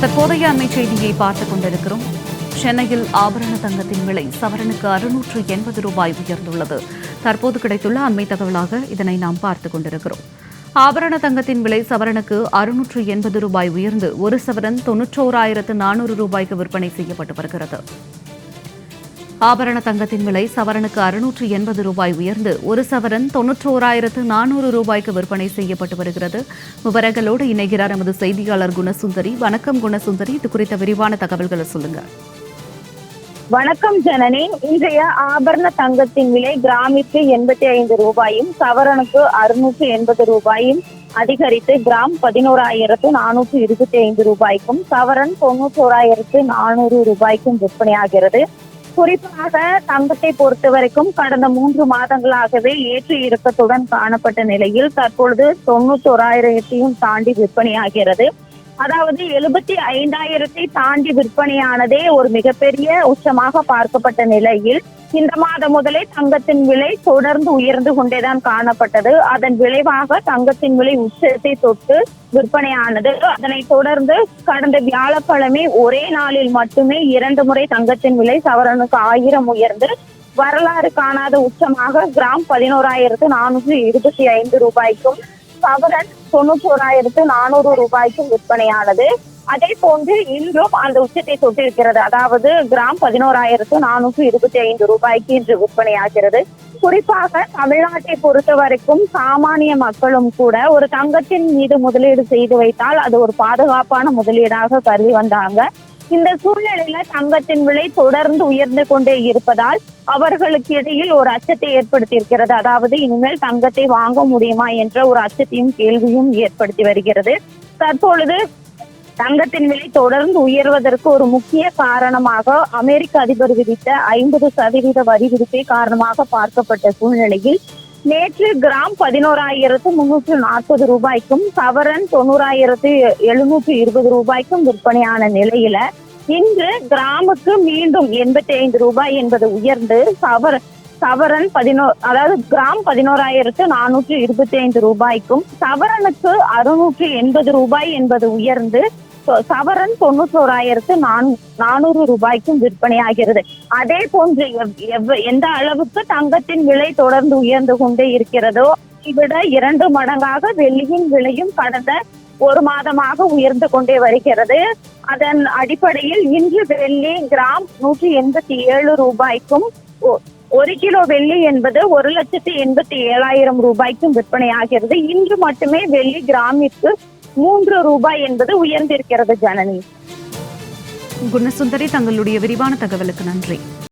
தற்போதைய அண்மை செய்தியை பார்த்துக் கொண்டிருக்கிறோம். சென்னையில் ஆபரண தங்கத்தின் விலை சவரனுக்கு அறுநூற்று எண்பது ரூபாய் உயர்ந்துள்ளது. தற்போது கிடைத்துள்ள அண்மை தகவலாக இதனை நாம் பார்த்துக் கொண்டிருக்கிறோம். ஆபரண தங்கத்தின் விலை சவரனுக்கு அறுநூற்று எண்பது ரூபாய் உயர்ந்து ஒரு சவரன் தொன்னூற்றோராயிரத்து நானூறு ரூபாய்க்கு விற்பனை செய்யப்பட்டு வருகிறது. ஆபரண தங்கத்தின் விலை சவரனுக்கு அறுநூற்று எண்பது ரூபாய் உயர்ந்து ஒரு சவரன் தொன்னூற்றோராயிரத்து நானூறு ரூபாய்க்கு விற்பனை செய்யப்பட்டு வருகிறது. விவரங்களோடு இணைகிறார் நமது செய்தியாளர் குணசுந்தரி. வணக்கம் குணசுந்தரி. இது குறித்த விரிவான தகவல்களை சொல்லுங்க. வணக்கம் ஜனனி. இன்றைய ஆபரண தங்கத்தின் விலை கிராமிற்கு எண்பத்தி ஐந்து ரூபாயும் சவரனுக்கு அறுநூற்று எண்பது ரூபாயும் அதிகரித்து கிராம் பதினோராயிரத்து நானூற்று இருபத்தி ஐந்து ரூபாய்க்கும் சவரன் தொண்ணூற்றோராயிரத்து நானூறு ரூபாய்க்கும் விற்பனையாகிறது. குறிப்பாக தங்கத்தை பொறுத்த வரைக்கும் கடந்த மூன்று மாதங்களாகவே ஏற்று இறக்கத்துடன் காணப்பட்ட நிலையில் தற்பொழுது தொண்ணூத்தி ஓராயிரத்தையும் தாண்டி விற்பனையாகிறது. அதாவது எழுபத்தி ஐந்தாயிரத்தை தாண்டி விற்பனையானதே ஒரு மிகப்பெரிய உச்சமாக பார்க்கப்பட்ட நிலையில் இந்த மாதம் முதலே தங்கத்தின் விலை தொடர்ந்து உயர்ந்து கொண்டேதான் காணப்பட்டது. அதன் விளைவாக தங்கத்தின் விலை உச்சத்தை தொட்டு விற்பனையானது. அதனை தொடர்ந்து கடந்த வியாழக்கிழமை ஒரே நாளில் மட்டுமே இரண்டு முறை தங்கத்தின் விலை சவரனுக்கு ஆயிரம் உயர்ந்து வரலாறு காணாத உச்சமாக கிராம் பதினோராயிரத்து நானூற்றி இருபத்தி ஐந்து ரூபாய்க்கும் சவரன் தொண்ணூற்றோராயிரத்து நானூறு ரூபாய்க்கும் விற்பனையானது. அதே போன்று இன்றும் அந்த உச்சத்தை தொட்டிருக்கிறது. அதாவது கிராம் பதினோராயிரத்து நானூற்று இருபத்தி ஐந்து ரூபாய்க்கு இன்று விற்பனையாகிறது. குறிப்பாக தமிழ்நாட்டை பொறுத்த வரைக்கும் சாமானிய மக்களும் கூட ஒரு தங்கத்தின் மீது முதலீடு செய்து வைத்தால் அது ஒரு பாதுகாப்பான முதலீடாக கருதி வந்தாங்க. இந்த சூழ்நிலையில தங்கத்தின் விலை தொடர்ந்து உயர்ந்து கொண்டே இருப்பதால் அவர்களுக்கு இடையில் ஒரு அச்சத்தை ஏற்படுத்தியிருக்கிறது. அதாவது இனிமேல் தங்கத்தை வாங்க முடியுமா என்ற ஒரு அச்சத்தையும் கேள்வியும் ஏற்படுத்தி வருகிறது. தற்பொழுது தங்கத்தின் விலை தொடர்ந்து உயர்வதற்கு ஒரு முக்கிய காரணமாக அமெரிக்க அதிபர் விதித்த ஐம்பது சதவீத வரி விதிப்பை காரணமாக பார்க்கப்பட்ட சூழ்நிலையில் நேற்று கிராம் பதினோராயிரத்து முன்னூற்று நாற்பது ரூபாய்க்கும் சவரன் தொண்ணூறாயிரத்து எழுநூற்று இருபது ரூபாய்க்கும் விற்பனையான நிலையில இன்று கிராமுக்கு மீண்டும் எண்பத்தி ஐந்து ரூபாய் என்பது உயர்ந்து சவர சவரன் பதினோ அதாவது கிராம் பதினோராயிரத்து நானூற்று இருபத்தி ஐந்து ரூபாய்க்கும் சவரனுக்கு அறுநூற்று எண்பது ரூபாய் என்பது உயர்ந்து சவரன் தொண்ணூற்றோராயிரத்து நான் நானூறு ரூபாய்க்கும் விற்பனையாகிறது. அதே போன்று எவ்- எந்த அளவுக்கு தங்கத்தின் விலை தொடர்ந்து உயர்ந்து கொண்டே இருக்கிறதோ இதை விட இரண்டு மடங்காக வெள்ளியின் விலையும் கடந்த ஒரு மாதமாக உயர்ந்து கொண்டே வருகிறது. அதன் அடிப்படையில் இன்று வெள்ளி கிராம் நூற்றி எண்பத்தி ஏழு ரூபாய்க்கும் ஒ- ஒரு கிலோ வெள்ளி என்பது ஒரு லட்சத்தி எண்பத்தி ஏழாயிரம் ரூபாய்க்கும் விற்பனையாகிறது. இன்று மட்டுமே வெள்ளி கிராமிற்கு மூன்று ரூபாய் என்பது உயர்ந்திருக்கிறது ஜனனி. குணசுந்தரி தங்களுடைய விரிவான தகவலுக்கு நன்றி.